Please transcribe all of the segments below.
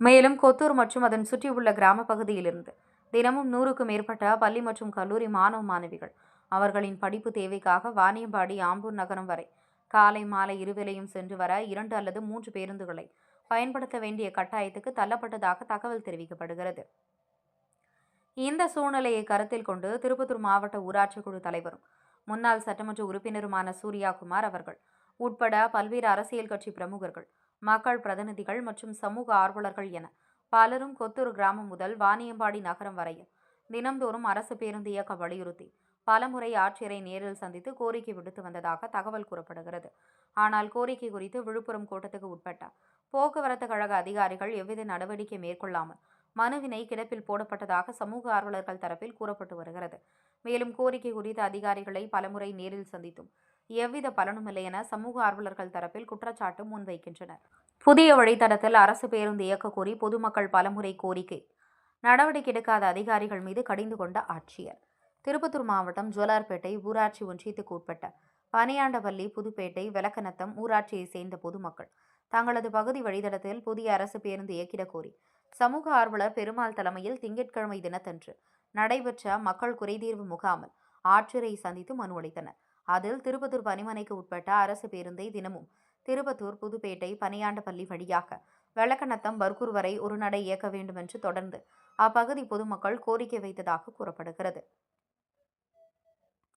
மேலும் கொத்தூர் மற்றும் அதன் சுற்றியுள்ள கிராம பகுதியிலிருந்து தினமும் நூறுக்கும் மேற்பட்ட பள்ளி மற்றும் கல்லூரி மாணவ மாணவிகள் அவர்களின் படிப்பு தேவைக்காக வாணியம்பாடி ஆம்பூர் நகரம் வரை காலை மாலை இருவேளையும் சென்று வர இரண்டு அல்லது மூன்று பேருந்துகளை பயன்படுத்த வேண்டிய கட்டாயத்துக்கு தள்ளப்பட்டதாக தகவல் தெரிவிக்கப்படுகிறது. இந்த சூழ்நிலையை கருத்தில் கொண்டு திருப்பத்தூர் மாவட்ட ஊராட்சி குழு தலைவரும் முன்னாள் சட்டமன்ற உறுப்பினருமான சூர்யா குமார் அவர்கள் உட்பட பல்வேறு அரசியல் கட்சி பிரமுகர்கள் மக்கள் பிரதிநிதிகள் மற்றும் சமூக ஆர்வலர்கள் என பலரும் கொத்தூர் கிராமம் முதல் வாணியம்பாடி நகரம் வரையில் தினம்தோறும் அரசு பேருந்து இயக்க வலியுறுத்தி பலமுறை ஆட்சியரை நேரில் சந்தித்து கோரிக்கை விடுத்து வந்ததாக தகவல் கூறப்படுகிறது. ஆனால் கோரிக்கை குறித்து விழுப்புரம் கோட்டத்துக்கு உட்பட்ட போக்குவரத்து கழக அதிகாரிகள் எவ்வித நடவடிக்கை மேற்கொள்ளாமல் மனுவினை கிடப்பில் போடப்பட்டதாக சமூக ஆர்வலர்கள் தரப்பில் கூறப்பட்டு வருகிறது. மேலும் கோரிக்கை குறித்த அதிகாரிகளை பலமுறை நேரில் சந்தித்தும் எவ்வித பலனும் இல்லை என சமூக ஆர்வலர்கள் தரப்பில் குற்றச்சாட்டு முன்வைக்கின்றனர். புதிய வழித்தடத்தில் அரசு பேருந்து இயக்க கோரி பொதுமக்கள் பலமுறை கோரிக்கை. நடவடிக்கை எடுக்காத அதிகாரிகள் மீது கடிந்து கொண்ட ஆட்சியர். திருப்பத்தூர் மாவட்டம் ஜோலார்பேட்டை ஊராட்சி ஒன்றியத்துக்கு உட்பட்ட பனியாண்டவல்லி புதுப்பேட்டை விளக்கநத்தம் ஊராட்சியை சேர்ந்த பொதுமக்கள் தங்களது பகுதி வழித்தடத்தில் புதிய அரசு பேருந்து இயக்கிடக் கோரி சமூக ஆர்வலர் பெருமாள் தலைமையில் திங்கட்கிழமை தினத்தன்று நடைபெற்ற மக்கள் குறைதீர்வு முகாமில் ஆட்சியரை சந்தித்து மனு அளித்தனர். அதில் திருப்பத்தூர் பணிமனைக்கு உட்பட்ட அரசு பேருந்தை தினமும் திருப்பத்தூர் புதுப்பேட்டை பனியாண்டப்பள்ளி வழியாக வெள்ளக்கணத்தம் பர்கூர் வரை ஒரு நடை இயக்க வேண்டும் என்று தொடர்ந்து அப்பகுதி பொதுமக்கள் கோரிக்கை வைத்ததாக கூறப்படுகிறது.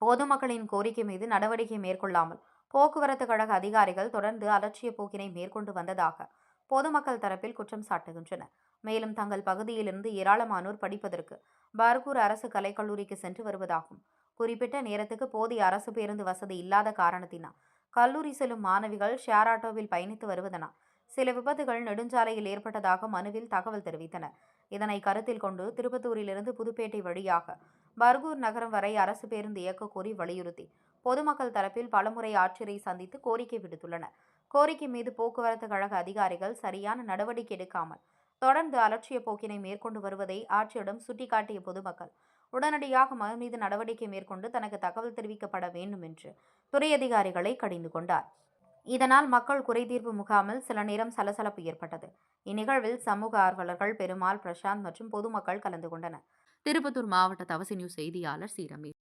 பொதுமக்களின் கோரிக்கை மீது நடவடிக்கை மேற்கொள்ளாமல் போக்குவரத்து கழக அதிகாரிகள் தொடர்ந்து அலட்சிய போக்கினை மேற்கொண்டு வந்ததாக பொதுமக்கள் தரப்பில் குற்றம் சாட்டுகின்றனர். மேலும் தங்கள் பகுதியிலிருந்து ஏராளமானோர் படிப்பதற்கு பர்கூர் அரசு கலைக்கல்லூரிக்கு சென்று வருவதாகவும் குறிப்பிட்ட நேரத்துக்கு போதிய அரசு பேருந்து வசதி இல்லாத காரணத்தினால் கல்லூரி செல்லும் மாணவிகள் ஷேர் ஆட்டோவில் பயணித்து வருவதனால் சில விபத்துகள் நெடுஞ்சாலையில் ஏற்பட்டதாக மனுவில் தகவல் தெரிவித்தனர். இதனை கருத்தில் கொண்டு திருப்பத்தூரிலிருந்து புதுப்பேட்டை வழியாக பர்கூர் நகரம் வரை அரசு பேருந்து இயக்க கோரி வலியுறுத்தி பொதுமக்கள் தரப்பில் பலமுறை ஆட்சியரை சந்தித்து கோரிக்கை விடுத்துள்ளனர். கோரிக்கை மீது போக்குவரத்து கழக அதிகாரிகள் சரியான நடவடிக்கை எடுக்காமல் தொடர்ந்து அலட்சிய போக்கினை மேற்கொண்டு வருவதை ஆட்சியிடம் சுட்டிக்காட்டிய பொதுமக்கள் உடனடியாக மகன் மீது நடவடிக்கை மேற்கொண்டு தனக்கு தகவல் தெரிவிக்கப்பட வேண்டும் என்று துறை அதிகாரிகளை கடிந்து கொண்டார். இதனால் மக்கள் குறைதீர்வு முகாமில் சில நேரம் சலசலப்பு ஏற்பட்டது. இந்நிகழ்வில் சமூக ஆர்வலர்கள் பெருமாள் பிரசாந்த் மற்றும் பொதுமக்கள் கலந்து கொண்டனர். திருப்பத்தூர் மாவட்ட தவசி நியூஸ் செய்தியாளர் சீரமே